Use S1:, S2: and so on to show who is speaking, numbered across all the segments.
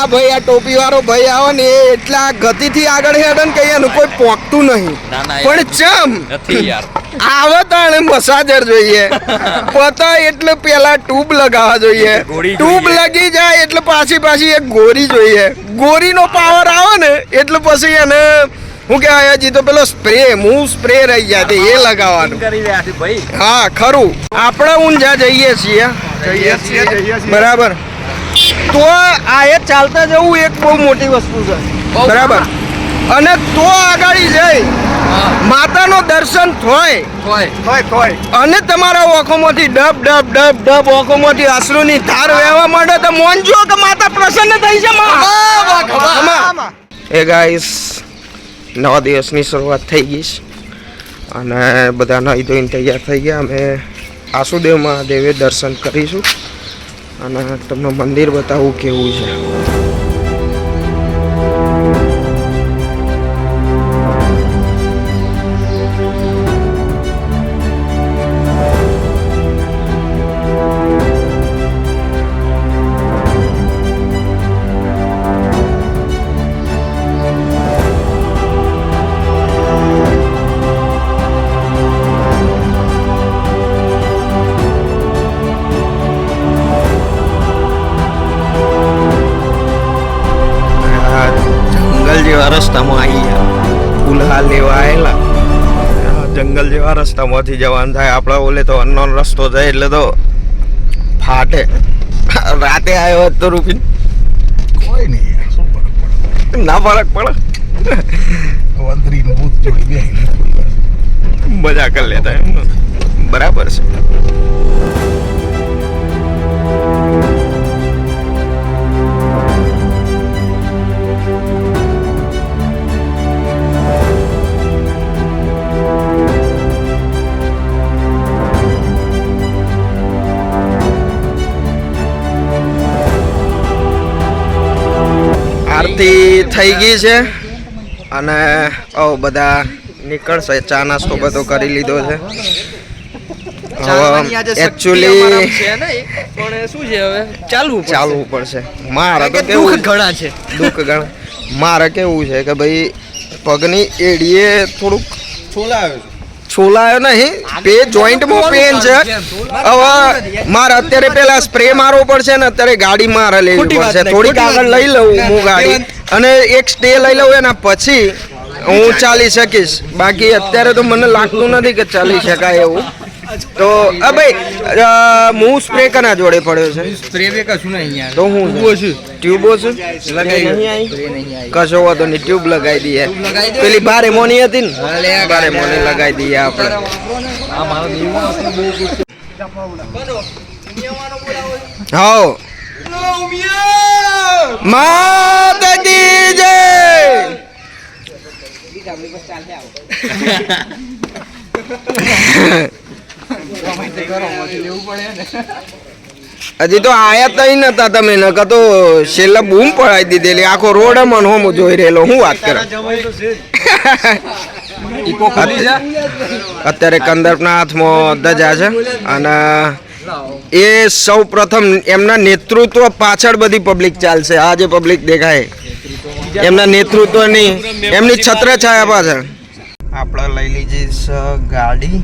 S1: આ ભાઈ આ ટોપી વાળો ભાઈ આવે ને એ એટલા ગતિથી આગળ હેડે ને કે એનું કોઈ પોકતું નહીં. પણ ચમ?
S2: નથી યાર.
S1: આવે તાણે મસાજર જોઈએ. પતા એટલે પેલા ટ્યુબ લગાવવા જોઈએ. ટ્યુબ લગી જાય એટલે પાછી પાછી એક ગોરી જોઈએ. ગોરીનો પાવર આવે ને એટલે પછી એને હું કહેવાય હજી તો પેલો સ્પ્રે હું સ્પ્રે રહી ગયા તે એ લગાવવાનું. હા ખરું. આપણે ઊંઝા જઈએ છીએ
S3: જઈએ છીએ.
S1: બરાબર. તો આ એ ચાલતા જવું એક બહુ મોટી વસ્તુ છે. બરાબર? અને તો આગળ જઈ. માતાનો દર્શન થાય. અને તમારા ઓખોમાંથી ડબ ડબ ડબ ડબ ઓખોમાંથી અશ્રુની ધાર વહેવા માંડે તો મોનજો કે માતા પ્રસન્ન થઈ છે. એ ગાઈસ નવા દિવસની શરૂઆત થઈ ગઈ છે. અને બધા નહીં ધોઈને તૈયાર થઈ ગયા. અમે આસુદેવ મહાદેવે દર્શન કરીશું. અને તમને મંદિર બતાવું કેવું છે. જેવા રસ્તામાંથી જવાનું થાય. આપણા ઓલે તો અનનોન રસ્તો જાય એટલે તો ફાટે. રાતે આવ્યો હોત તો રૂપી.
S3: કોઈ નહીં.
S1: ના ફરક પડે.
S3: વંતરીનું ભૂત જોડી
S1: મજા કરી લેતા એમ. બરાબર છે. ગઈ છે અને ઓ બધા નીકળશે ચા નાસ્તો બધો કરી લીધો છે. એકચ્યુઅલી
S2: પણ શું છે હવે? ચાલવું
S1: ચાલવું પડશે. મારે તો
S2: કે
S1: કેવું
S2: ઘણા છે.
S1: દુઃખ ઘણા. મારે કેવું છે કે ભાઈ પગની એડીએ થોડુંક છોલાયો નહીં પે જોઈન્ટમાં પેન છે. હવે મારે અત્યારે પેલા સ્પ્રે મારવો પડશે ને અત્યારે ગાડી મારે લેવી પડશે. થોડીક આગળ લઈ લઉં હું ગાડી. અને એક સ્ટે લઈ લઉં એના પછી હું ચાલી શકીશ. બાકી અત્યારે તો મને લાગતું નથી કે ચાલી શકાય એવું. તો આ ભાઈ હું સ્પ્રે કના જોડે પડ્યો છે?
S2: સ્પ્રે બે કશું નહીં
S1: તો હું
S2: છું
S1: ટ્યુબો છે. નહીં આવી?
S2: નહીં
S1: કશો વાતો ની ટ્યુબ લગાવી દઈએ. પેલી બારે મોની હતી ને?
S2: હા,
S1: બારે મોની લગાવી દઈએ આપણે.
S2: આ
S1: માતાજી જય. હજી તો આયા તઈ નતા તમે ન તો છેલ્લા બૂમ પડાવી દીધેલી. આખો રોડ અમન હોમ જોઈ રહેલો. હું વાત કરે? અત્યારે કંદર્પના હાથમાં ધજા છે અને એ સૌ પ્રથમ એમના નેતૃત્વ પાછળ બધી પબ્લિક ચાલશે. આ જે પબ્લિક દેખાય. એમના નેતૃત્વની એમની છત્રછાયા પાછળ. આપણે લઈ લીધી ગાડી.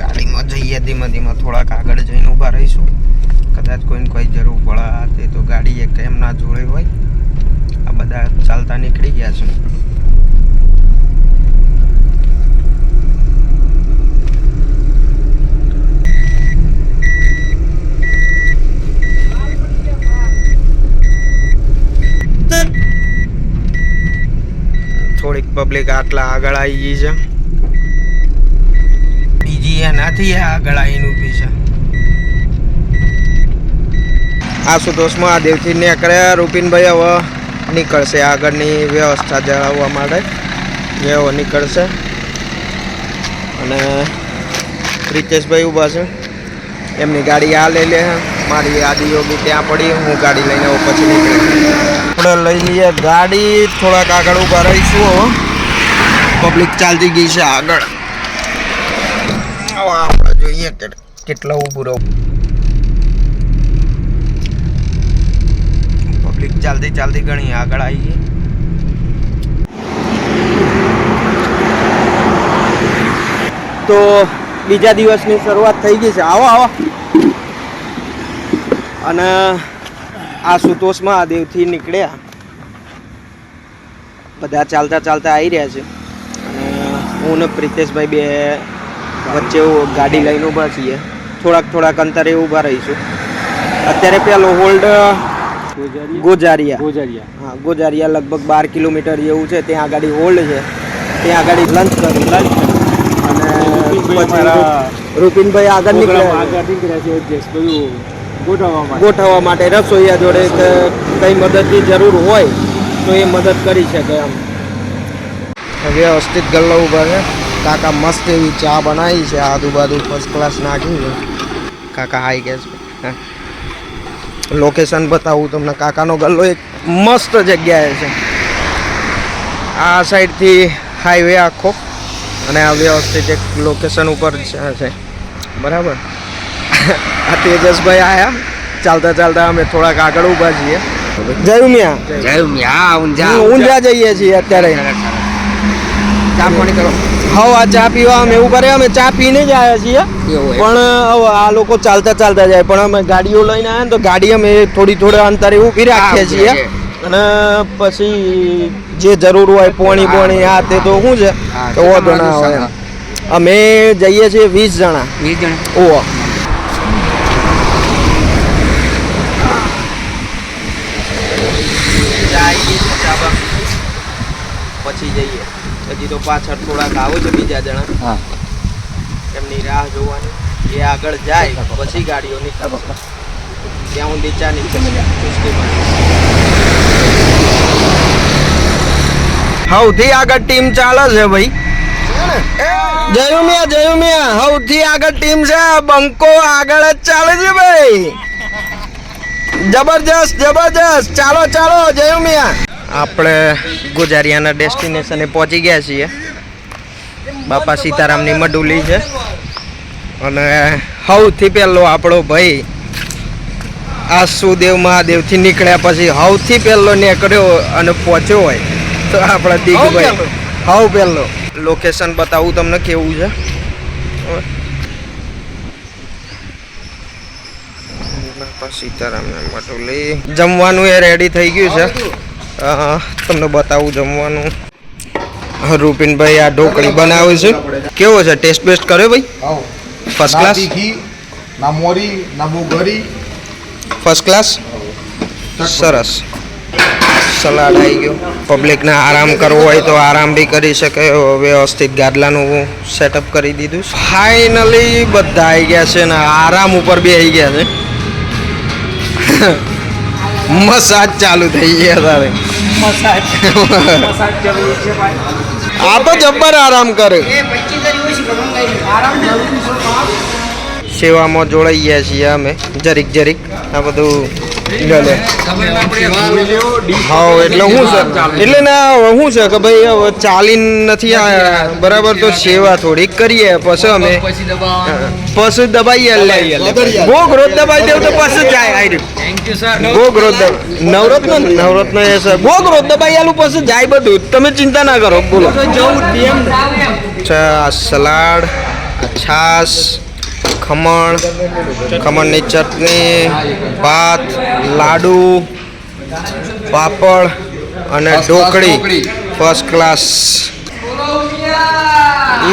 S1: ગાડીમાં જઈએ ધીમે ધીમે થોડાક આગળ જઈને ઊભા રહીશું. કદાચ કોઈને કોઈ જરૂર પડે આ તે તો ગાડી એક એમના જોડે હોય. આ બધા ચાલતા નીકળી ગયા છે થોડીક પબ્લિક આટલા આગળ આવી ગઈ છે. બીજી એનાથી આગળ આવીને ઊભી છે. આશુતોષમાં આ દેવથી નીકળ્યા રૂપિનભાઈ હવે નીકળશે આગળની વ્યવસ્થા જણાવવા માટે. જેવો નીકળશે. અને રિતેશભાઈ ઊભા છે. એમની ગાડી આ લઈ લે મારી આદિયોગી ત્યાં પડી, હું ગાડી લઈને પછી નીકળી. આપણે લઈ લઈએ ગાડી. થોડાક આગળ ઊભા રહીશું પબ્લિક ચાલતી ગઈ છે આગળ. આપણે જોઈએ કેટલા ઊભું રહું. ચાલતી ચાલતી ઘણી આગળ આવી ગઈ. તો બીજા દિવસની શરૂઆત થઈ ગઈ છે. આવો આવો. અને આ સુતોષ મહાદેવથી નીકળ્યા. બધા ચાલતા ચાલતા આવી રહ્યા છે. અને હું ને પ્રિતેશભાઈ બે વચ્ચે ગાડી લઈને ઊભા છીએ. થોડાક થોડાક અંતરે ઊભા રહીશું. અત્યારે પેલો હોલ્ડ ગોજારિયા.
S2: ગોજારિયા.
S1: હા ગોજારિયા લગભગ બાર કિલોમીટર જેવું છે. ત્યાં આગળ હોલ્ડ છે. ત્યાં આગળ લંચ કરી. લંચ અને રૂપિનભાઈ આગળ નીકળ્યા ગોઠવવા માટે. રસોઈયા જોડે કંઈ મદદની જરૂર હોય તો એ મદદ કરી શકે એમ. વ્યવસ્થિત ગલ્લો ઊભા છે. કાકા મસ્ત એવી ચા બનાવી છે આજુબાજુ ફર્સ્ટ ક્લાસ નાખી છે. કાકા હાઈ છે. લોકેશન બતાવું તમને. કાકાનો ગલ્લો એક મસ્ત જગ્યાએ છે. આ સાઈડથી હાઈવે આખો. અને આ વ્યવસ્થિત એક લોકેશન ઉપર છે. બરાબર? આ તેજસભાઈ આયા ચાલતા ચાલતા અમે થોડાક આગળ ઊભા છીએ. જય ઉમિયા. હમ, ઊંઝા જઈએ છીએ અત્યારે.
S2: ચા પાણી કરો.
S1: હવ આ ચા પીવા અમે એવું કરે અમે ચા પીને જ આવ્યા છીએ. પણ આ લોકો ચાલતા ચાલતા જાય. પણ અમે ગાડીઓ લઈને આવ્યા તો ગાડી અમે થોડી થોડા અંતરે ઊભી રાખીએ છીએ. અને પછી જે જરૂર હોય પોણી પોણી આ તે તો શું છે. તો વાંધો ના હોય અમે જઈએ છીએ વીસ જણા.
S2: વીસ જણા?
S1: ઓહો. પછી જઈએ. હજી તો પાછળ થોડાક આવો છે બીજા જણા.
S2: હા.
S1: એમની રાહ જોવાની. એ આગળ જાય પછી ગાડીઓ નીકળે. ત્યાં હું નીચા નીકળે. સૌથી આગળ ટીમ ચાલે છે ભાઈ. જયુમિયા જયુમિયા સૌથી આગળ ટીમ છે. બંકો આગળ જ ચાલે છે ભાઈ. જબરજસ્ત જબરજસ્ત. ચાલો ચાલો જયુમિયા આપણે ગુજારિયાના ડેસ્ટિનેશને પહોંચી ગયા છીએ. બાપા સીતારામની મડુલી છે. અને સૌથી પહેલો આપણો ભાઈ આ સુદેવ મહાદેવથી નીકળ્યા પછી સૌથી પહેલો નીકળ્યો અને પહોંચ્યો હોય તો આપણા દીકભાઈ સૌ પહેલો. લોકેશન બતાવું તમને કેવું છે. બાપા સીતારામને મટુલી જમવાનું એ રેડી થઈ ગયું છે. તમને બતાવું જમવાનું. રૂપિનભાઈ આ ઢોકળી બનાવે છે. કેવો છે? ટેસ્ટ બેસ્ટ કર્યો ભાઈ? ફર્સ્ટ ક્લાસ
S3: ના મોરી ના મોગરી
S1: ફર્સ્ટ ક્લાસ સરસ. સલાડ આવી ગયો. પબ્લિકને આરામ કરવો હોય તો આરામ બી કરી શકે. વ્યવસ્થિત ગાદલાનું સેટઅપ કરી દીધું. ફાઇનલી બધા આવી ગયા છે ને આરામ ઉપર બી આવી ગયા છે. મસાજ ચાલુ થઈ ગયા તારે આ તો જબ્બર આરામ કરે. સેવામાં જોડાઈ ગયા છીએ અમે જરીક જરીક. આ બધું હા એટલે શું છે? એટલે ના શું છે કે ભાઈ હવે ચાલીને નથી આયા બરાબર તો સેવા થોડીક કરીએ પછી અમે
S2: પછી
S1: દબાઈએ લે. ભોગ રોજ દબાઈ દેવ તો પછી જાય આઈ
S2: થેન્ક
S1: ભોગ રોજ નવરત્ન નવરત્ન એ સર ભોગ રોજ દબાઈ આલું પછી જાય બધું. તમે ચિંતા ના કરો બોલો. અચ્છા સલાડ છાશ ખમણ ખમણની ચટણી ભાત લાડુ પાપડ અને ઢોકળી. ફર્સ્ટ ક્લાસ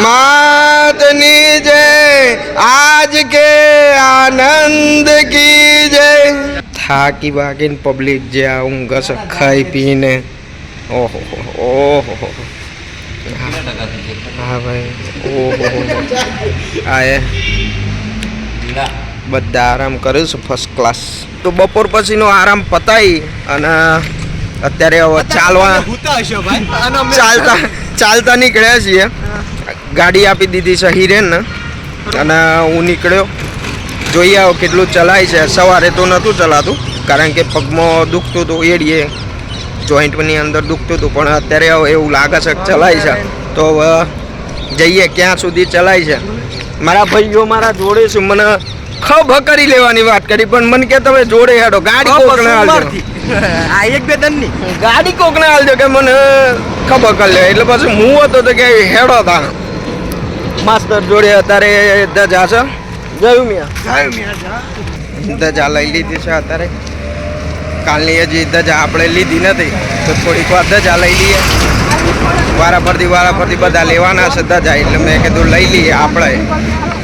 S1: માતની જય આજ કે આનંદ કી જય. થાકી બાકીને પબ્લિક જે આ ઊંઘ છે ખાઈ પીને. ઓહો ઓહો હા. ભાઈ. ઓહો આ બધા આરામ કર્યું છે ફર્સ્ટ ક્લાસ તો બપોર પછીનો આરામ પતાવી અને અત્યારે હવે ચાલવા ચાલતા ચાલતા નીકળ્યા છીએ. ગાડી આપી દીધી છે હિરેન અને હું નીકળ્યો. જોઈએ આવો કેટલું ચલાય છે. સવારે તો નહોતું ચલાતું કારણ કે પગમાં દુખતું હતું એડીએ જોઈન્ટની અંદર દુખતું હતું પણ અત્યારે હવે એવું લાગે છે કે ચલાય છે. તો હવે જઈએ ક્યાં સુધી ચલાય છે. મારા ભાઈઓ મારા જોડે છે મને ખભ કરી લેવાની વાત કરી પણ મને કે તમે જોડે હેડો ગાડી કોકને હાલજો.
S2: આ એક બે દનની.
S1: ગાડી કોકને હાલજો કે મને ખભ કરી લે. એટલે પછી હું હતો તો કે હેડો તા માસ્તર જોડે અત્યારે ધજા છે. જયું મિયા? ધજા લઈ લીધી છે અત્યારે. કાલની હજી ધજા આપણે લીધી નથી. તો થોડીક વાર ધજા લઈ લઈએ. વારા ફરતી વારા ફરતી બધા લેવાના છે જાય. એટલે મેં કીધું લઈ લઈએ આપણે.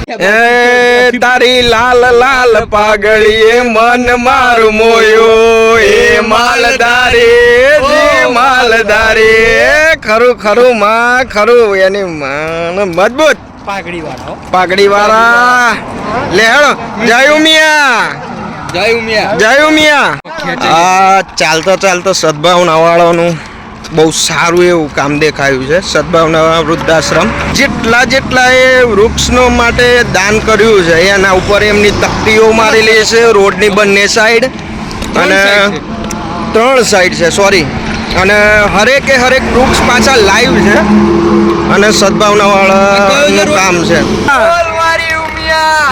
S1: એ તારી લાલ લાલ પાઘડીએ મન મારું મોયો. એ માલધારી જી માલધારી. ખરું ખરું માં ખરું. એની માન મજબૂત.
S2: પાઘડી વાળા
S1: પાઘડી વાળા લે હેડો જય ઉમિયા.
S2: જય ઉમિયા.
S1: જય ઉમિયા. આ ચાલતો ચાલતો સદભાવના વાળાનું. બહુ સારું એવું કામ દેખાયું છે. સદભાવના વૃદ્ધાશ્રમ. જેટલા જેટલા એ વૃક્ષનો માટે દાન કર્યું છે એના ઉપર એમની તકતીઓ મારેલી છે રોડની બંને સાઈડ અને ત્રણ સાઈડ છે સોરી અને હરેકે હરેક વૃક્ષ પાછા લાઈવ છે અને સદભાવના વાળા કામ છે.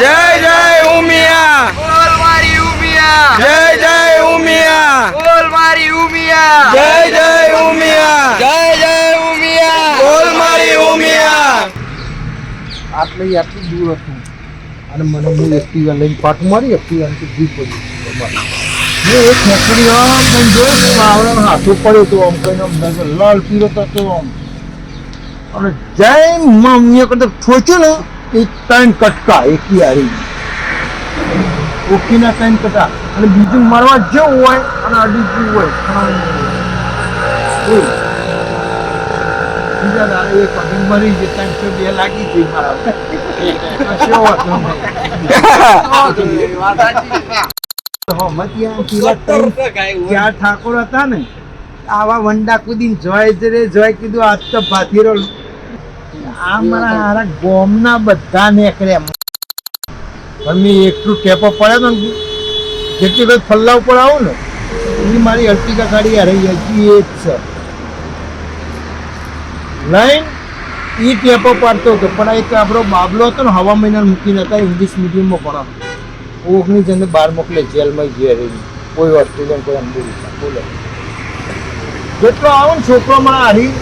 S1: જય જય ઉમિયા. જય જય ઉમિયા. જય જય
S3: આટલે આટલું દૂર હતું. અને મને હું એક્ટિવા લઈને પાટું મારી, એક્ટિવા જીવ પડી. મેં એક છોકરી આમ કઈ જોયું આવડે હાથું પડ્યો હતો આમ કઈને આમ લાલ પીરો થતો આમ. અને જય મમ્મીએ કરતા ઠોચ્યો ને એ ત્રણ કટકા એકી હારી. ઓકીના ત્રણ કટકા. અને બીજું મારવા જેવું હોય અને અડી જેવું હોય. બીજા ઠાકોર હતા ને આવા વંડા કુદી જોય રે જોય કીધું આજ તો ભાથીરો આ મારા હારા ગોમના બધા નીકળ્યા મમ્મી મેં એટલું ટેપો પડે ને, જેટલી વખત ફલ્લા ઉપર આવું ને, એ મારી અર્ટિકા ગાડી હરાઈ હજી એ જ છે. લાઈન એ ટેપો પાડતો હતો. પણ એક આપણો બાબલો હતો ને, હવા મહિના મૂકીને હતા ઇંગ્લિશ મીડિયમમાં ભણાવતો ઓગણીસ જણને બહાર મોકલે, જેલમાં ઘેર કોઈ ઓસ્ટ્રેલિયન કોઈ અમેરિકા બોલે. જેટલો આવો ને છોકરો મને હારી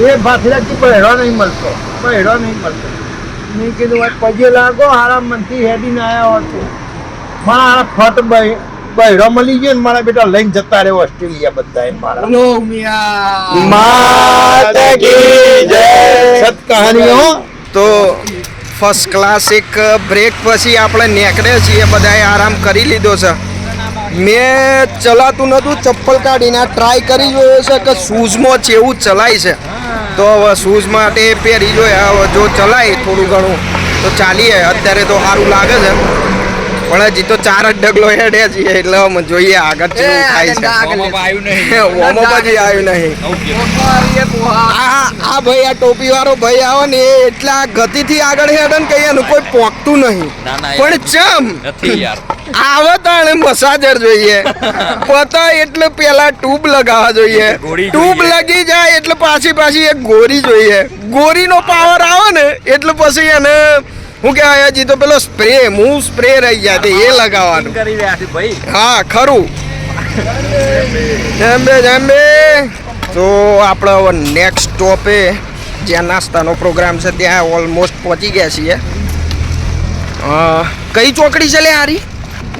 S3: એ ભાથીરાથી બહેડો નહીં મળતો. બહેડો નહીં મળતો. મેં કીધું પગે લાગો આરામ મનથી હેડીને આવ્યા હતો મારા ફટ બહે- બહેડો મળી ગયો ને મારા બેટા લઈને જતા રહ્યો ઓસ્ટ્રેલિયા બધા એ મારા.
S2: બોલો મિયા.
S1: માતા કી જય.
S3: સત કહાનીઓ
S1: તો ફર્સ્ટ ક્લાસ એક બ્રેક પછી આપણે નીકળે છીએ બધાએ આરામ કરી લીધો છે. મેં ચલાતું નહોતું ચપ્પલ કાઢીને ટ્રાય કરી જોયો છે કે શૂઝમાં જેવું ચલાય છે. તો હવે શૂઝ માટે પહેરી જોયા હવે જો ચલાય થોડું ઘણું તો ચાલીએ. અત્યારે તો સારું લાગે છે. પણ હજી તો ચાર જ ડગલો હેડે છે એટલે અમે જોઈએ આગળ કેવું થાય છે.
S2: આવ્યું નહીં.
S1: ઓમો પછી આવ્યું નહીં. આ આ ભાઈ આ ટોપી વાળો ભાઈ આવે ને એ એટલા ગતિથી આગળ હેડે ને કઈ એનું કોઈ પોકતું નહીં. પણ ચમ
S2: નથી યાર.
S1: આવે તાણે મસાજર જોઈએ. પતા એટલે પેલા ટ્યુબ લગાવવા જોઈએ. ટ્યુબ લગી જાય એટલે પાછી પાછી એક ગોરી જોઈએ. ગોરીનો પાવર આવે ને એટલે પછી એને હું કે હજી તો પેલો સ્પ્રે હું સ્પ્રે રહી જાય તે એ લગાવવાનું.
S2: કરી રહ્યા છે ભાઈ.
S1: હા ખરું. જેમ્બે જેમ્બે તો આપણો હવે નેક્સ્ટ સ્ટોપે જ્યાં નાસ્તાનો પ્રોગ્રામ છે ત્યાં ઓલમોસ્ટ પહોંચી ગયા છીએ. અ, કઈ ચોકડી છે લે હારી?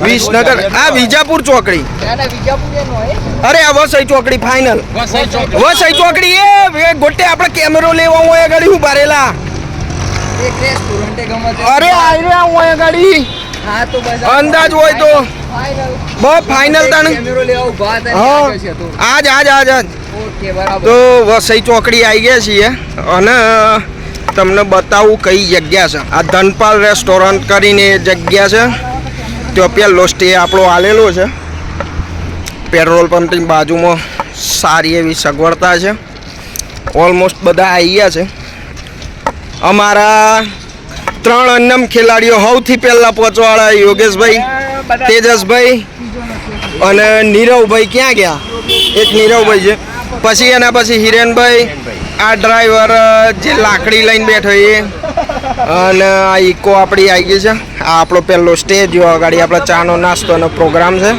S1: વિસનગર. આ વિજાપુર ચોકડી. અરે આ વસઈ ચોકડી ફાઇનલ
S2: વસઈ
S1: ચોકડી. એ એ ગોટે આપણે કેમેરો લેવા હોય ગાડી હું રહેલા અરે આઈ રહ્યા હોય ગાડી.
S2: હા તો બસ
S1: અંદાજ હોય તો. બસ ફાઇનલ તણ.
S2: કેમેરો લેવા ઊભા હતા
S1: હા.
S2: તો.
S1: આજ આજ આજ આજ.
S2: ઓકે બરાબર.
S1: તો વસઈ ચોકડી આવી ગયા છીએ અને તમને બતાવું કઈ જગ્યા છે. આ ધનપાલ રેસ્ટોરન્ટ કરીને જગ્યા છે. ત્યાં પેલો સ્ટે આપણો આલેલો છે. પેટ્રોલ પંપની બાજુમાં સારી એવી સગવડતા છે. ઓલમોસ્ટ બધા આવી ગયા છે. અમારા ત્રણ અન્નમ ખેલાડીઓ સૌથી પહેલાં પહોંચવાળા યોગેશભાઈ, તેજસભાઈ અને નીરવભાઈ ક્યાં ગયા? એક નીરવભાઈ છે. પછી એના પછી હિરેનભાઈ, આ ડ્રાઈવર જે લાકડી લઈને બેઠો એ, અને આ ઇકો આપણી આવી ગઈ છે. આ આપણો પહેલો સ્ટેજ જો આગળ આપણે ચાનો નાસ્તોનો પ્રોગ્રામ છે.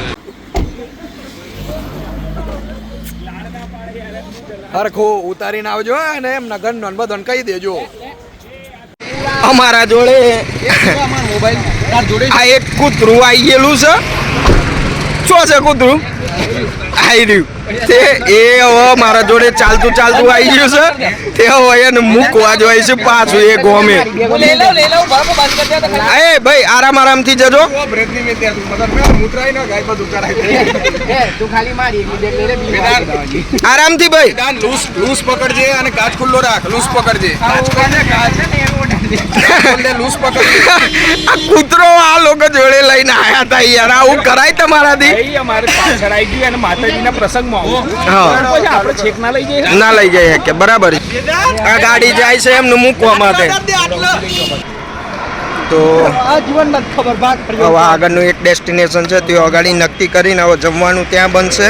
S4: હરખું ઉતારીને આવજો અને એમ નગર નોન બધાને કહી દેજો.
S1: અમારા જોડે. આ એક કૂતરું આવી ગયેલું છે. શું છે કૂતરું? આવી રહ્યું. તે એ હવે મારા જોડે ચાલતું ચાલતું આવી ગયું છે. તે હવે એને મૂકવા જોઈએ છે પાછું એ ગોમે એ ભાઈ આરામ આરામથી જજો. આરામથી ભાઈ.
S4: લૂસ પકડજે અને કાચ ખુલ્લો રાખ લૂસ પકડજે.
S1: આ કૂતરો આ લોકો જોડે લઈને આયા હતા યાર. આવું કરાય તમારાથી?
S5: અમારે પાછળ આવી ગયું અને માતાજીના પ્રસંગમાં
S1: હા.
S5: આપણે છેક ના લઈ જઈએ.
S1: ના લઈ જાય કે બરાબર. આ ગાડી જાય છે એમનું મૂકવા માટે. તો હવે આગળનું એક ડેસ્ટિનેશન છે તે અગાડી નક્કી કરીને હવે જમવાનું ત્યાં બનશે.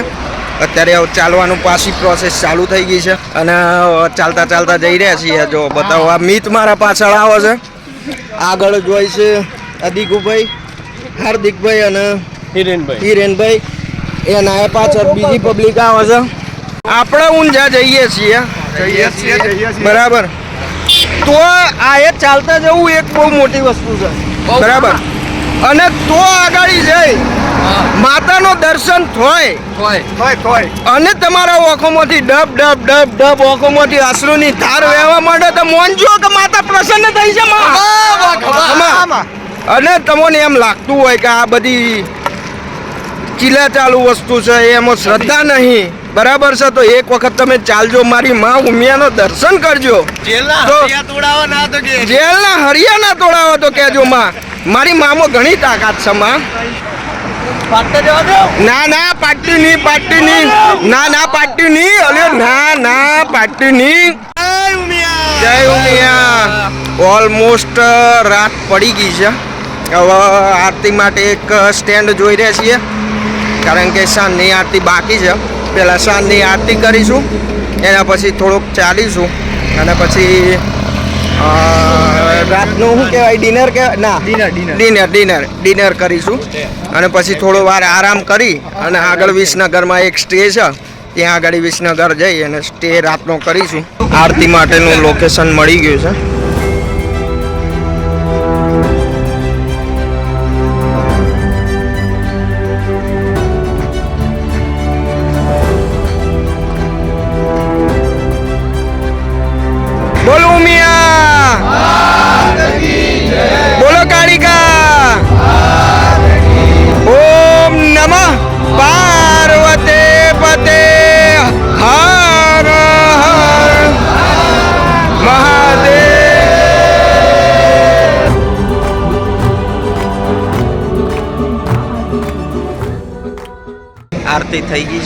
S1: અત્યારે હવે ચાલવાનું પાછી પ્રોસેસ ચાલુ થઈ ગઈ છે. અને ચાલતા ચાલતા જઈ રહ્યા છીએ. જો બતાવો આ મિત મારા પાછળ આવે છે. આગળ જોઈ છે અદિકુભાઈ હાર્દિકભાઈ અને
S5: હિરેનભાઈ.
S1: હિરેનભાઈ. એના એ પાછળ બીજી પબ્લિક આવે છે. આપણે ઊંઝા જઈએ છીએ.
S4: જઈએ છીએ જઈએ છીએ.
S1: બરાબર. તો આ એ ચાલતા જવું એક બહુ મોટી વસ્તુ છે. બરાબર. અને તો આગળ જઈ. માતાનો દર્શન થોય. અને તમારા ઓખોમાંથી ડબ ડબ ડબ ડબ ઓખોમાંથી અશ્રુની ધાર વહેવા માંડે તો મોનજો કે માતા પ્રસન્ન થઈ છે. અને તમને એમ લાગતું હોય કે આ બધી ચીલા ચાલુ વસ્તુ છે એમાં શ્રદ્ધા નહીં. બરાબર છે તો એક વખત તમે ચાલજો મારી માં ઉમિયાનો દર્શન કરજો. તો- જેલના હરિયા ના તોડાવો તો કેજો માં. મારી મામો ઘણી તાકાત છે માં. ના ના પાટી ની પાટી નહીં ના ના પાટી નહીં અલ્યો ના ના પાટી ની. જય ઉમિયા. ઓલમોસ્ટ રાત પડી ગઈ છે. હવે આરતી માટે એક સ્ટેન્ડ જોઈ રહ્યા છીએ. કારણ કે સાંજની આરતી બાકી છે. પહેલાં સાંજની આરતી કરીશું. એના પછી થોડુંક ચાલીશું. અને પછી રાતનું શું કહેવાય? ડિનર કે ના. ડિનર ડિનર ડિનર ડિનર કરીશું. અને પછી થોડો વાર આરામ કરી અને આગળ વિસનગરમાં એક સ્ટે છે. ત્યાં આગળ વિસનગર જઈ અને સ્ટે રાતનો કરીશું. આરતી માટેનું લોકેશન મળી ગયું છે.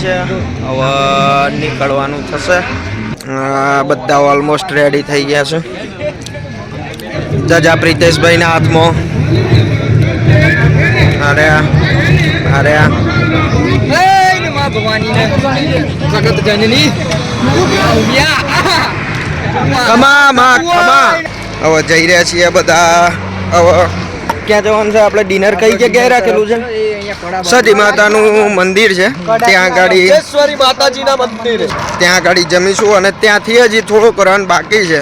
S1: છે. હવે નીકળવાનું થશે. બધા ઓલમોસ્ટ રેડી થઈ ગયા છે. જજા પ્રિતેશભાઈના હાથમાં. અરે અરે જગત હવે જઈ રહ્યા છીએ બધા. હવે ક્યાં જવાનું છે? આપણે ડિનર કઈ જગ્યાએ રાખેલું છે? સતી માતાનું મંદિર છે. ત્યાં
S3: ગાડી માતાજીના મંદિર
S1: ત્યાં ગાડી જમીશું અને ત્યાંથી હજી થોડુંક રન બાકી છે.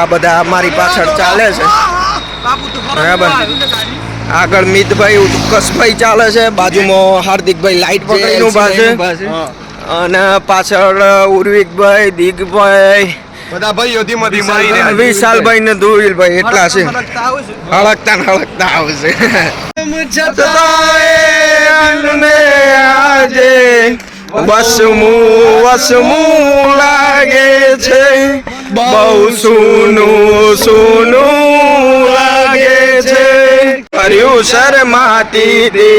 S1: આ બધા મારી પાછળ ચાલે છે. બરાબર. આગળ મિતભાઈ ઉત્કર્ષભાઈ ચાલે છે. બાજુમાં હાર્દિકભાઈ લાઈટ પકડીને છે. અને પાછળ ઉર્વિકભાઈ દિગભાઈ
S4: બધા ભાઈઓ ધીમે ધીમે
S1: વિશાલભાઈ ને ધુવિલભાઈ એટલા છે. હળકતા હળકતા આવશે આજે વસમું વસમું લાગે છે બહુ સૂનું સૂનું લાગે છે કર્યું શરમાતી દે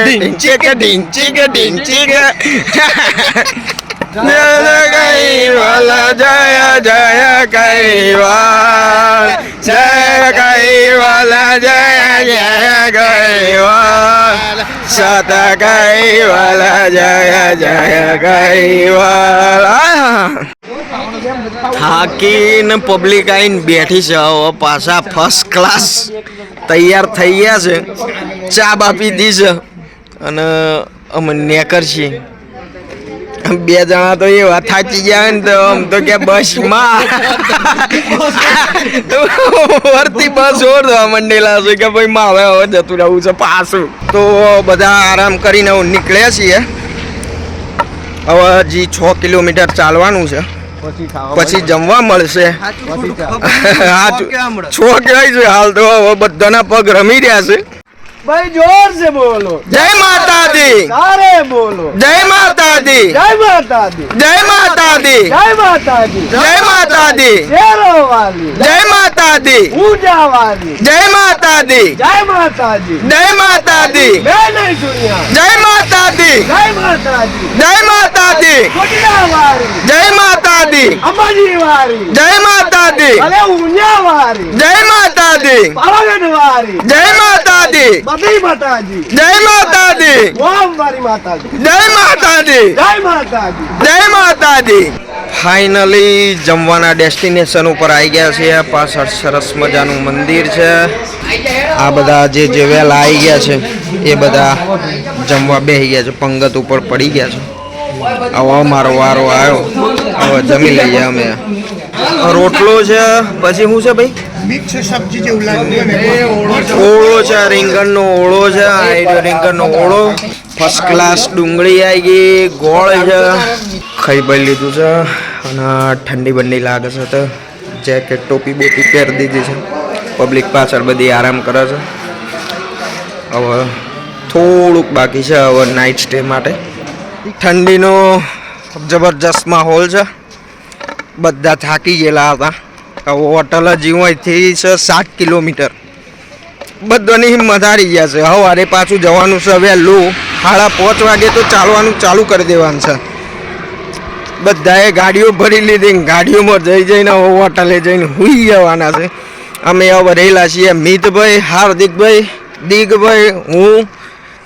S1: ઢીંચી કે ઢીંચી કે ઢીંચી કે જય કૈવલ જય જય કૈવલ જય કૈવલ જય જય કૈવલ સત કૈવલ જય જય કૈવલ થાકીને પબ્લિક આવીને બેઠી છે હવે પાછા ફર્સ્ટ ક્લાસ તૈયાર થઈ ગયા છે. ચા બાપી પીધી છે અને અમે નેકર છીએ. બે જણા તો એવા થાકી ગયા ને તો આમ તો કે બસમાં વરતી બસ ઓરવા મંડેલા છે કે ભાઈ માં હવે હવે જતું રહેવું છે પાછું. તો બધા આરામ કરીને હું નીકળ્યા છીએ. હવે હજી છ કિલોમીટર ચાલવાનું છે. પછી જમવા મળશે. હાચું. છો કહેવાય છે હાલ તો. હવે બધાના પગ રમી રહ્યા છે.
S3: ભાઈ જોર સે બોલો
S1: જય માતા દી
S3: સારે બોલો
S1: જય માતા દી
S3: જય માતા દી
S1: જય માતા દી
S3: જય માતા દી
S1: જય માતા દી
S3: શેરો વાલી
S1: જય માતા દી
S3: પૂજા વાલી
S1: જય માતા દી
S3: જય માતા દી
S1: જય માતા દી
S3: મેને દુનિયા
S1: જય માતા દી
S3: જય માતા દી
S1: જય માતા દી
S3: કોટડા વાલી
S1: જય માતા દી
S3: અંબાજી વાલી
S1: જય માતા દી
S3: ભલે ઉન્યા વાલી
S1: જય માતા દી
S3: પાવાગઢ વાલી
S1: જય માતા દી
S3: બધી માતાજી.
S1: જય
S3: માતાજી. ઓમ મારી માતાજી.
S1: જય
S3: માતાજી. જય માતાજી.
S1: જય માતાજી. ફાઇનલી જમવાના ડેસ્ટિનેશન ઉપર આવી ગયા છે પાછળ સરસ મજાનું મંદિર છે. આ બધા જે જે વહેલા આવી ગયા છે એ બધા જમવા બેસી ગયા છે. પંગત ઉપર પડી ગયા છે. આવો મારો વારો આવ્યો. હવે જમી લઈએ અમે. રોટલો છે પછી શું છે ભાઈ?
S3: જેવું
S1: ઓળો છે રીંગણનો ઓળો છે આઈડિયો રીંગણનો ઓળો. ફર્સ્ટ ક્લાસ ડુંગળી આવી ગઈ ગોળ છે. ખાઈ ભાઈ લીધું છે અને ઠંડી બંડી લાગે છે તો જેકેટ ટોપી બોપી પહેરી દીધી છે. પબ્લિક પાછળ બધી આરામ કરે છે. હવે થોડુંક બાકી છે હવે નાઇટ સ્ટે માટે. ઠંડીનો જબરજસ્ત માહોલ છે. બધા થાકી ગયેલા હતા. હોટલ હજી અહીંથી છે સાત કિલોમીટર. બધાની હિંમત હારી ગયા છે. સવારે પાછું જવાનું છે, વહેલું. સાડા પાંચ વાગે તો ચાલવાનું ચાલુ કરી દેવાનું છે. બધાએ ગાડીઓ ભરી લીધી ગાડીઓમાં જઈ જઈને હોટલે જઈને હુઈ જવાના છે. અમે હવે રહેલા છીએ મિતભાઈ, હાર્દિકભાઈ, દિગભાઈ, હું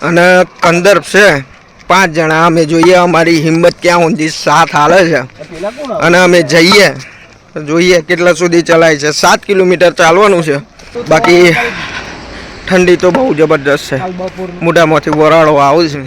S1: અને કંદર્પ છે. પાંચ જણા. અમે જોઈએ અમારી હિંમત ક્યાં સુધી સાથ હાલે છે. અને અમે જઈએ જોઈએ કેટલા સુધી ચલાય છે. સાત કિલોમીટર ચાલવાનું છે. બાકી ઠંડી તો બહુ જબરજસ્ત છે. મોઢામાંથી વરાળો આવે છે.